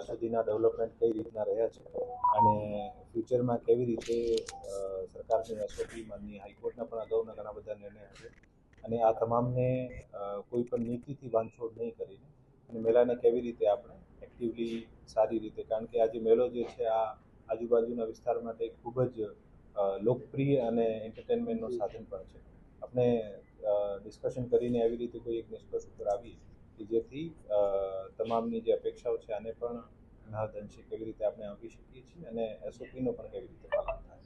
સુધીના ડેવલપમેન્ટ કઈ રીતના રહ્યા છે અને ફ્યુચરમાં કેવી રીતે સરકારની એસઓપી માનની હાઈકોર્ટના પણ અગાઉના ઘણા બધા નિર્ણય છે અને આ તમામને કોઈ પણ નીતિથી બાંધછોડ નહીં કરીને અને મેળાને કેવી રીતે આપણે એક્ટિવલી સારી રીતે, કારણ કે આજે મેળો જે છે, આ આજુબાજુના વિસ્તાર માટે ખૂબ જ લોકપ્રિય અને એન્ટરટેનમેન્ટનું સાધન પણ છે. આપણે ડિસ્કશન કરીને એવી રીતે કોઈ એક નિષ્કર્ષ ઉપર આવીએ. કે જેથી તમામની જે અપેક્ષાઓ છે આને પણ મહદ અંશે કેવી રીતે આપણે આપી શકીએ છીએ અને એસઓપીનો પણ કેવી રીતે પાલન થાય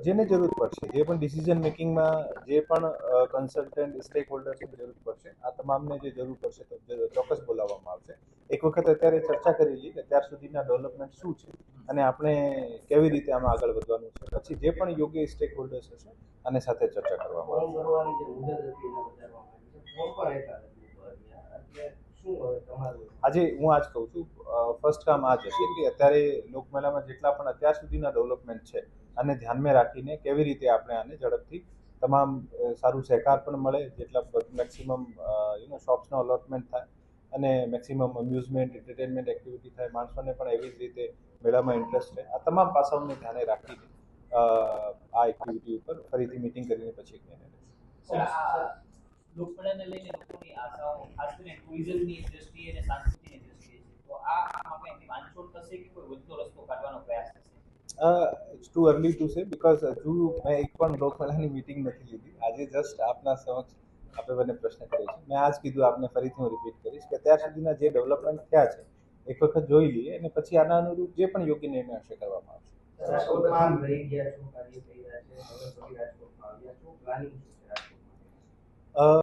જેને જરૂર પડશે જે પણ ડિસિઝન મેકિંગમાં જે પણ કન્સલ્ટન્ટ સ્ટેક હોલ્ડર્સની જરૂર પડશે આ તમામને જે જરૂર પડશે તો ચોક્કસ બોલાવવામાં આવશે. એક વખત અત્યારે ચર્ચા કરી લઈએ કે અત્યાર સુધીના ડેવલપમેન્ટ શું છે અને આપણે કેવી રીતે આમાં આગળ વધવાનું છે પછી જે પણ યોગ્ય સ્ટેક હોલ્ડર્સ હશે આને સાથે ચર્ચા કરવામાં આજે હું આજ કહું છું ફર્સ્ટ કામ આ જ હશે કે અત્યારે લોકમેળામાં જેટલા પણ અત્યાર સુધીના ડેવલપમેન્ટ છે આને ધ્યાનમાં રાખીને કેવી રીતે આપણે આને ઝડપથી તમામ સારું સહકાર પણ મળે જેટલા મેક્સિમમ યુ નો શોપ્સનો અલોટમેન્ટ થાય અને મેક્સિમમ અમ્યુઝમેન્ટ એન્ટરટેનમેન્ટ એક્ટિવિટી થાય માણસોને પણ એવી જ રીતે મેળામાં ઇન્ટરેસ્ટ રહે. આ તમામ પાસાઓને ધ્યાને રાખીને આ એક્ટિવિટી ઉપર ફરીથી મિટિંગ કરીને પછી એક નિર્ણય લેશે લોકમેળાને લઈને લોકોની આશાઓ ખાસ કરીને ટુરિઝમની દ્રષ્ટિએ અને સાંસ્કૃતિકની દ્રષ્ટિએ તો આ થશે કે કોઈ વધતો રસ્તો કાઢવાનો પ્રયાસ થશે? It's too early to say because હજુ મેં એક પણ લોકમેળાની મિટિંગ નથી લીધી. આજે જસ્ટ આપના સમક્ષ આપણે બંને પ્રશ્ન કર્યો છે. મેં આજ કીધું આપને ફરીથી હું રિપીટ કરીશ કે અત્યાર સુધીના જે ડેવલપમેન્ટ થયા છે એક વખત જોઈ લઈએ અને પછી આના અનુરૂપ જે પણ યોગ્ય નિર્ણય હશે કરવામાં આવશે. રાજકોટમાં રહી ગયા છો, કાર્ય થઈ રહ્યા છે, હવે ફરી રાજકોટમાં આવ્યા છો, પ્લાનિંગ શું છે રાજકોટમાં?